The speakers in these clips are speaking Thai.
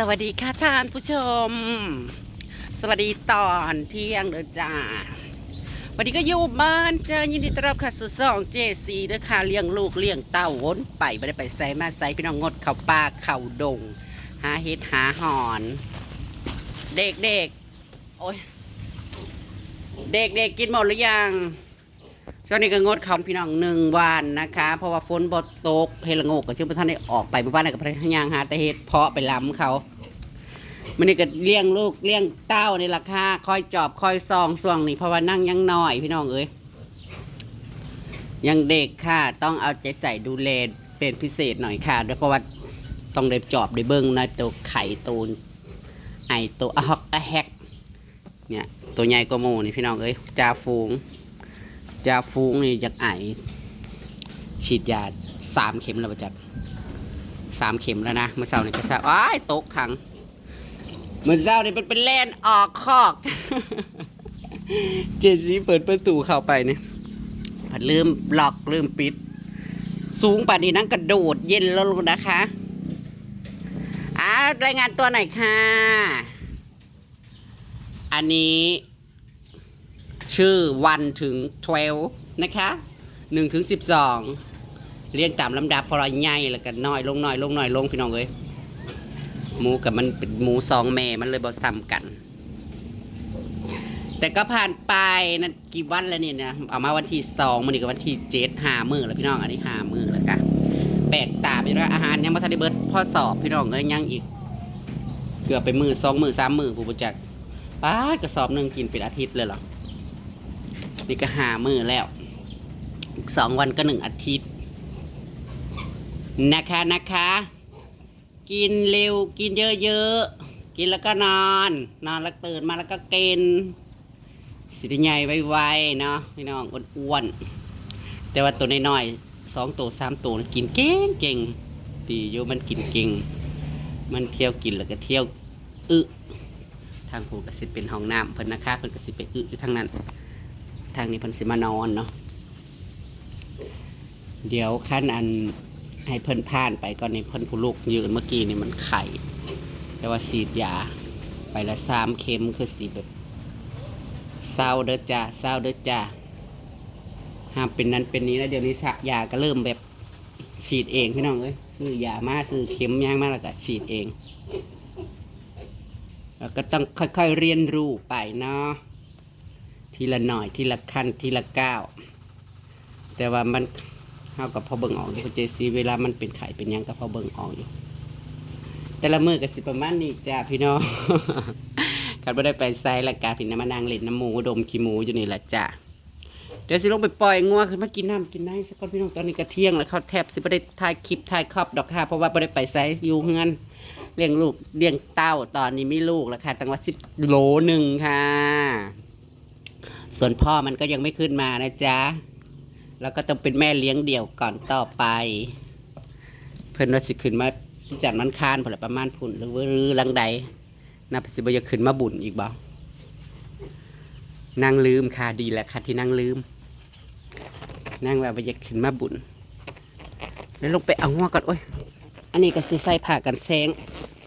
สวัสดีค่ะท่านผู้ชม สวัสดีตอนเที่ยงเด้อจ้าวันนี้ก็อยู่บ้านเจอยินดีต้อนรับค่ะสู่สองเจซีเด้อค่ะเลี้ยงลูกเลี้ยงเต้าวนไปไม่ได้ไปใส่มาใส่พี่น้องงดเข่าป่าเข่าดง หาเห็ดหาหอน เด็กๆโอ้ยเด็กๆกินหมดหรือยังช่วงนี้ก็งดเขาพี่น้องหนึ่งวันนะคะ เพราะว่าฝนบดตกเฮละโงกกับชื่อพระท่านได้ออกไปเมื่อวานนกับพระยางหาแต่เฮ็ดเพาะไปล้ำเขา มันนี่ก็เลี้ยงลูกเลี้ยงเต้าในราคาคอยจอบคอยซองส่วงนี่เพราะว่านั่งยังน้อยพี่น้องเอ้ยยังเด็กค่ะ ต้องเอาใจใส่ดูแลเป็นพิเศษหน่อยค่ะด้วยเพราะว่าต้องได้จอบได้เบิ้งนะตัวไข่ตูนไอตัวอะฮอกอะแฮกเนี่ยตัวใหญ่กว่าหมูนี่พี่น้องเอ้ยจาฟูงยาฟุ้งนี่จากไอฉีดยาสามเข็มแล้วประจักสามเข็มแล้วนะเมื่อเช้านี่ก็ทราบอ้ายตกถัง เมื่อเช้านี่เป็นเป็นแล่นออกคอก เจสีเปิดประตูเข้าไปเนี่ยผัดลืมล็อกลืมปิด สูงป่านนี้นั่งกระโดดเย็นแล้วนะคะอ่ารายงานตัวหน่อยค่ะ อันนี้ ชื่อวันถึง 12 นะคะ1ถึง 12 เรียงตามลำดับพอเรอยใหญ่แล้วก็น้อยลงน้อยลงน้อยลงพี่น้องเอ้ย หมูกับมันเป็นหมูสองแม่มันเลยบ่ซ้ำกัน แต่ก็ผ่านไปนะกี่วันแล้วเนี่ยนะเอามาวันที่สองมันนี่ก็วันที่เจ็ดหามือแล้วพี่น้องอันนี้หามือแล้วกันแปลกตาไปด้วยอาหารยังมาทันได้เบิร์ดพ่อสอบพี่น้องเอ้ยยังอีก เกือบไปมือสองมือสามมือผู้ประจักษ์ป้ากระสอบหนึ่งกินเป็นอาทิตย์เลยเหรอนี่ก็หามือแล้วสองวันก็หนึ่งอาทิตย์นะคะนะคะ กินเร็วกินเยอะๆ กินแล้วก็นอน นอนแล้วตื่นมาแล้วก็กิน สิได้ใหญ่ไวๆเนาะพี่น้องอ้วนๆแต่ว่าตัวน้อยๆสองตัวสามตัวกินเก่งเก่งๆดีอยู่มันกินเก่งมันเที่ยวกินแล้วก็เที่ยวอึทางผูก็สิเป็นห้องน้ำเพิ่นนะคะเพิ่นก็สิไปอึอยู่ทางนั้น ทางนี้เพิ่นสิมานอนเนาะเดี๋ยวขั้นอัน ให้เพิ่นผ่านไปก่อนในเพิ่นผู้ลูกยืนเมื่อกี้นี่มันไข่ แต่ว่าฉีดยาไปละสามเข็มคือสีแบบเศร้าเด้อจ้าเศร้าเด้อจ้าห้ามเป็นนั้นเป็นนี้นะเดี๋ยวนี้ยาก็เริ่มแบบฉีดเองพี่น้องเอ้ยซื้อยามาซื้อเข็มย่างมาแล้วก็ฉีดเองแล้วก็ต้องค่อยๆเรียนรู้ไปเนาะทีละหน่อยทีละขั้นทีละก้าวแต่ว่ามัน เท่ากับพอเบิ่งออกอยู่เจซีเวลามันเป็นไข่เป็นยังก็พอเบิ่งออกอยู่ แต่ละมือก็สิประมาณนี้จ้าพี่น้องกันไม่ได้ไปไซละกาพี่น้ำมานางเล่นน้ำหมูดมขี้หมูอยู่นี่แหละจ้าเดี๋ยวสิลงไปปล่อยงัวขึ้นมากินน้ำกินน้ำสักก่อนพี่น้องตอนนี้ก็เที่ยงแล้วเขาแทบสิไม่ได้ถ่ายคลิปถ่ายครอบดอกค่ะเพราะว่าไม่ได้ไปไซอยู่เฮือนเลี้ยงลูกเลี้ยงเต้าตอนนี้ไม่ลูกแล้วค่ะตั้งว่าสิบโลหนึ่งค่ะ ส่วนพ่อมันก็ยังไม่ขึ้นมานะจ๊ะ แล้วก็ต้องเป็นแม่เลี้ยงเดี่ยวก่อนต่อไป เพิ่นว่าสิขึ้นมาจัดมันคานผลประมาณพุ่นหรือว่าหรือลังใดนับสิบจะขึ้นมาบุญอีกบ่นั่งลืมค่ะดีแหละค่ะที่นั่งลืม นั่งแบบว่าจะขึ้นมาบุญแล้วลงไปเอาหัวก่อนโอ้ยอันนี้ก็สิใส่ผ้ากันแสง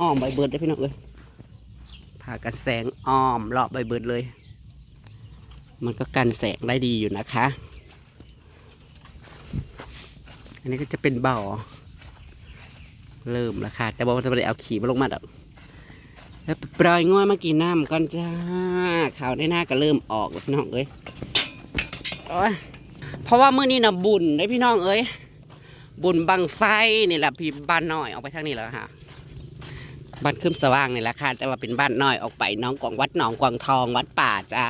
อ้อมใบเบิดได้พี่น้องเอ้ยผ้ากันแสงอ้อมรอบใบเบิดเลย มันก็กันแสงได้ดีอยู่นะคะ อันนี้ก็จะเป็นบ่อ เริ่มแล้วค่ะ แต่บอกว่าจะไม่ได้เอาขี่มาลงมาดอกแล้วปล่อยง่วยมากินน้ำก่อนจ้าขาวในหน้าก็เริ่มออกพี่น้องเอ้ยเพราะว่าเมื้อนี้นะบุญได้พี่น้องเอ้ยบุญบังไฟนี่แหละพี่บ้านน้อยออกไปทางนี้แล้วค่ะบ้านขึ้นสว่างนี่แหละค่ะแต่ว่าเป็นบ้านน้อยออกไปน้องกวางวัดหนองกวางทองวัดป่าจ้า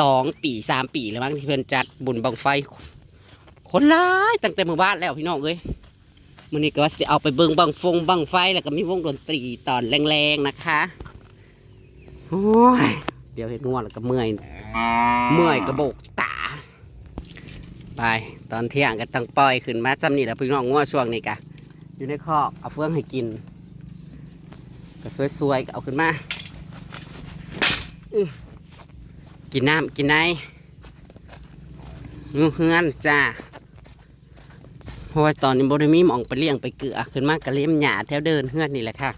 สองปีสามปีแล้วมั้งที่เพิ่อนจัดบุญบังไฟ คนร้ายตั้งแต่เมื่อวานแล้วพี่น้องเอ้ยมื้อนี้ก็ว่าสิเอาไปเบิ่งบังฟงบังไฟแล้วก็มีวงดนตรีตอนแรงๆนะคะโอ้ยเดี๋ยวเห็นง่วงแล้วก็เมื่อยเมื่อยกระโบกตา ไปตอนเที่ยงก็ต้องปล่อยขึ้นมาจำนี่แหละพี่น้องง่วงช่วงนี้กะอยู่ในคอกเอาเฟืองให้กินก็สวยๆก็เอาขึ้นมาอกินน้ำกินไนงูเฮือนจ้า เพราะว่าตอนนี้บริมีมองไปเลี้ยงไปเกลือขึ้นมากกระเลี้ยมหยาแถวเดินเฮือนนี่แหละค่ะ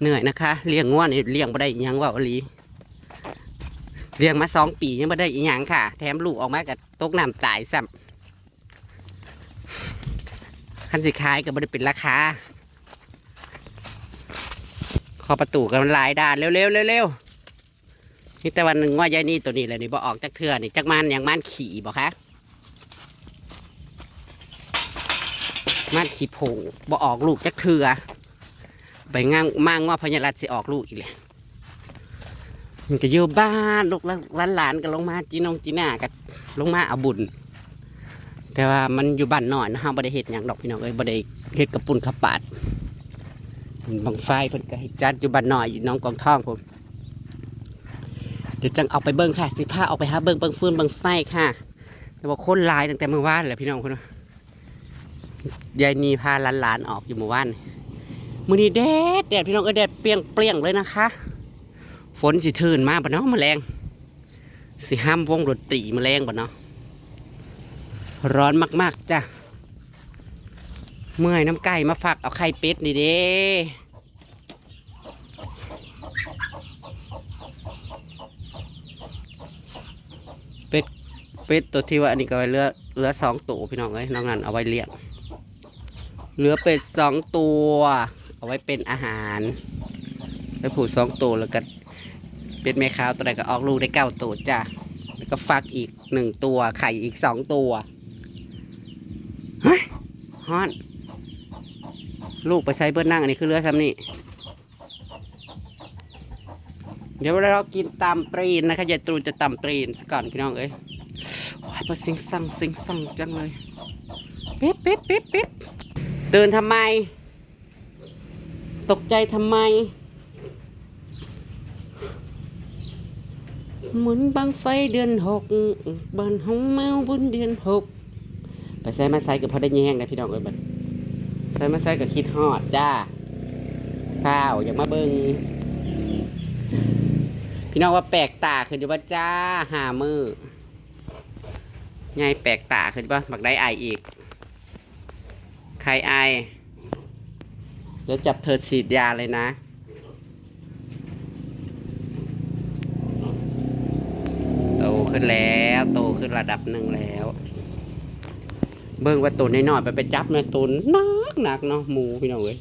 เหนื่อยนะคะเลี้ยงง่วนเลี้ยงไม่ได้ยังว่าอลีเลี้ยงมาสองปียังไม่ได้อีหยังค่ะ แถมลูกออกมากับตกน้ำตายซ้ำขั้นสุดท้ายก็ไม่ได้เป็นราคาขอประตูกันลายด่านเร็วเร็วเร็วเร็วนี่แต่วันหนึ่งว่ายายนี่ตัวนี้เลยนี่บอออกจากเทือนี่จากมันอย่างมันขี่บอกคะ มันขี่โผบ่ออกลูกจักเทือไปง่างมั่งว่าพญารัตสิออกลูกอีกเลยมันก็อยู่บ้านลูกหลานหลานก็ลงมาจีนงจีน่าก็ลงมาเอาบุญ แต่ว่ามันอยู่บ้านหน่อยนะฮะบ่ได้เห็ดอย่างดอกพี่น้องเอ้ยบ่ได้เห็ดกระปุ่นขับปาดบังไฟเพิ่นก็เฮ็ดจัดอยู่บ้านหน่อยอยู่น้องกองทองผมเดี๋ยวจังเอาไปเบิ่งค่ะ สิพาเอาไปหาเบิ่งเบิ่งฟืนเบิ่งไฟค่ะ แต่ว่าคนลายตั้งแต่เมื่อวานแหละพี่น้องคนนะ ยายนีพาหลานๆออกอยู่เมื่อวานมือนี้แดดแดดพี่น้องเอ้ยแดดเปรี้ยงเปรี้ยงเลยนะคะ ฝนสิทื่นมาบ่เนาะมแมลงสิห้ามวงดนตรีแมลงบ่เนาะร้อนมากๆจ้ะเมื่อยน้ำไก่มาฝากเอาไข่เป็ดนี่เด้เป็ดเป็ดตัวที่ว่าอันนี้ก็ไว้เลือเลือสองตัวพี่น้องเอ้ยน้องนันเอาไว้เลี้ยง เหลือเป็ดสองตัว เอาไว้เป็นอาหารไปผูกสองตัวแล้วก็เป็ดแม่ขาวตัวใดก็ออกลูกได้เก้าตัวจ้ะแล้วก็ฟักอีกหนึ่งตัว ไข่อีกสองตัวเฮ้ยฮอน ลูกไปใช้เบิ้ลนั่งอันนี้คือเรือซ้ำนี่เดี๋ยวเรากินตามตรีนนะคะยายตรูนจะตำตรีนก่อนพี่น้องเอ้ยโอ้ยมาสิงสังสิงสังจังเลยปิ๊บปิ๊บปิ๊บปิ๊บ ตื่นทำไม ตกใจทำไม เหมือนบังไฟเดือนหกบันห้องเมาบุญเดือนหกไปใส่มาใส่กับพอได้แย่งนะพี่น้องเอ้ยบัดใส่มาใส่กับคิดฮอดจ้าข้าวอย่ามาเบิงพี่น้องว่าแปลกตาขึ้นอยู่ว่าจ้าหามือไงแปลกตาขึ้นป่ะบักได้ไอายอีก รไอ เดี๋ยวจับเธอฉีดยาเลยนะ โตขึ้นแล้ว โตขึ้นระดับหนึ่งแล้ว เบิ่งว่าตัวน้อยๆไปไปจับเนยตัวหนักหนักเนาะหมูพี่น้องเอ้ย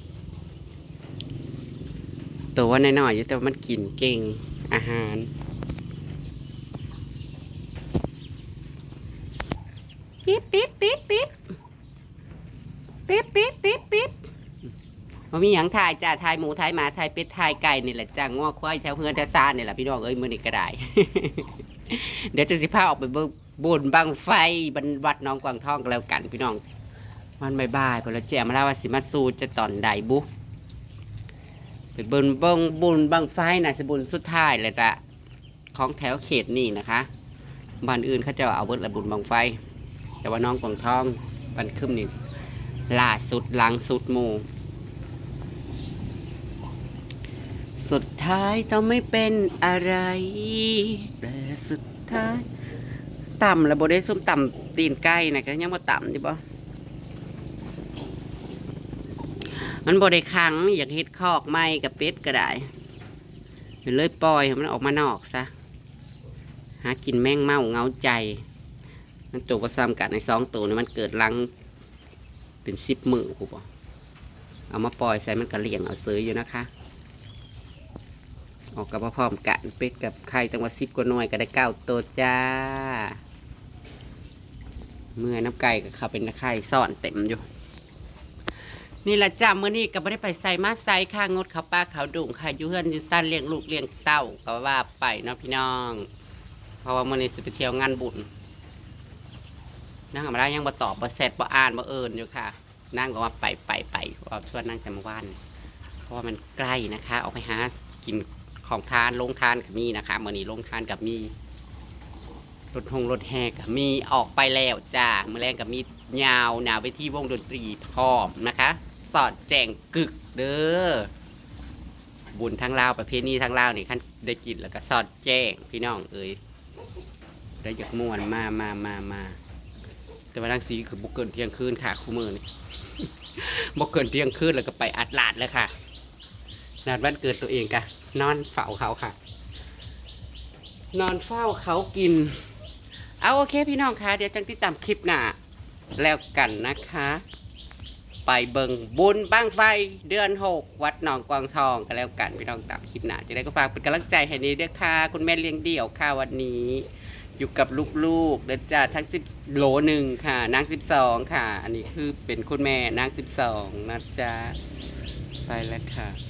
ตัวว่าน้อยๆอยู่แต่ว่ามันกินเก่งอาหารปิ๊บปิ๊บปิ๊บปิ๊บ ปิ๊บปิ๊บปิ๊บปิ๊บมันมีหยังถ่ายจ้าถ่ายหมูถ่ายหมาถ่ายเป็ดถ่ายไก่นี่แหละจ้างอควายแถวเพื่อนแถวซานนี่แหละพี่น้องเอ้ยมือนี่ก็ได้ เดี๋ยวจะสิพาออกไปเบิ่งบุญบังไฟบรรวัดน้องกวางทองกันแล้วกันพี่น้องมันบายบพอแล้วแจมมาแล้วว่าสิมาสูจะตอนใดบุไปเบิ่งเบิ่งบุญบังไฟน่ะสิบุญสุดท้ายเลยละของแถวเขตนี่นะคะบ้านอื่นเขาจะเอาเบิดละบุญบังไฟ แต่ว่าน้องกวางทองบันคึมนี่ ล่าสุดหลังสุดหมู่ สุดท้ายต้องไม่เป็นอะไร แต่สุดท้ายต่ำแล้วบได้ส้มต่ำตีนไก่นะก็ยังมาต่ำดิบ่มันบได้ขังอยากเฮ็ดคอกไม้กับเป็ดก็ได้เลยปล่อยให้มันออกมานอกซะหากินแมงเม่าเงาใจ มันตัวก็ซ้ำกันในสองตัวนี่มันเกิดลัง เป็นสิบมือกูบอกเอามาปล่อยใส่มันกระเลี่ยงเอาซื้ออยู่นะคะ ออกกับพร้อมกันเป็ดกับไข่ตั้งว่าสิบกว่าหน่วยก็ได้เก้าตัวจ้า เมื่อน้ำไก่กับเขาเป็นไข่ซ่อนเต็มอยู่ นี่แหละจ้าเมื่อนี้ก็ไม่ได้ไปใส่มาใส่ค่ะงดเขาวปลาเขาวดุ่งค่ะอยูเฮือนอยูสั้นเลี้ยงลูกเลี้ยงเต้าก็ว่าไปเนาะพี่น้อง เพราะว่าเมื่อนี้สิไปเที่ยวงานบุญ นั่งมาได้ยังบ่ตอบบ่เสร็จบ่อ่านบ่เอินอยู่ค่ะ นั่งก็ว่าไปไปไปว่าชวนนั่งแต่เมื่อวานเพราะว่ามันใกล้นะคะ ออกไปหากินของทานลงทานกับมีนะคะเมื่อนี้ลงทานกับมีรถหงรถแหกับมีออกไปแล้วจ้าเมื่อแรงกับมียาวหนาวไปที่วงดนตรีพร้อมนะคะ สอดแจงกึกเด้อบุญทั้งลาวประเพณีทั้งลาวนี่ขั้นได้กินแล้วก็สอดแจ้งพี่น้องเอ้ยได้อยากม่วนมามามามา แต่ว่าทางสีคือบุกเกินเที่ยงคืนค่ะคู่มือนี่บุกเกินเที่ยงคืนแล้วก็ไปอัดลาดเลยค่ะนัดวันเกิดตัวเองกะนอนเฝ้าเขาค่ะ นอนเฝ้าเขากิน เอาโอเคพี่น้องคะเดี๋ยวจังติดตามคลิปหน้าแล้วกันนะคะ ไปเบิงบุญบ้างไฟเดือนหกวัดหนองกวางทองกันแล้วกันพี่น้องตามคลิปหน้าจะได้ก็ฝากเป็นกำลังใจให้นี้ด้วยค่ะ คุณแม่เลี้ยงเดี่ยวค่ะวันนี้ อยู่กับลูกๆเดจ้าทั้งสิบโหลหนึ่งค่ะ นางสิบสองค่ะ อันนี้คือเป็นคุณแม่นางสิบสองนะจ๊ะไปแล้วค่ะ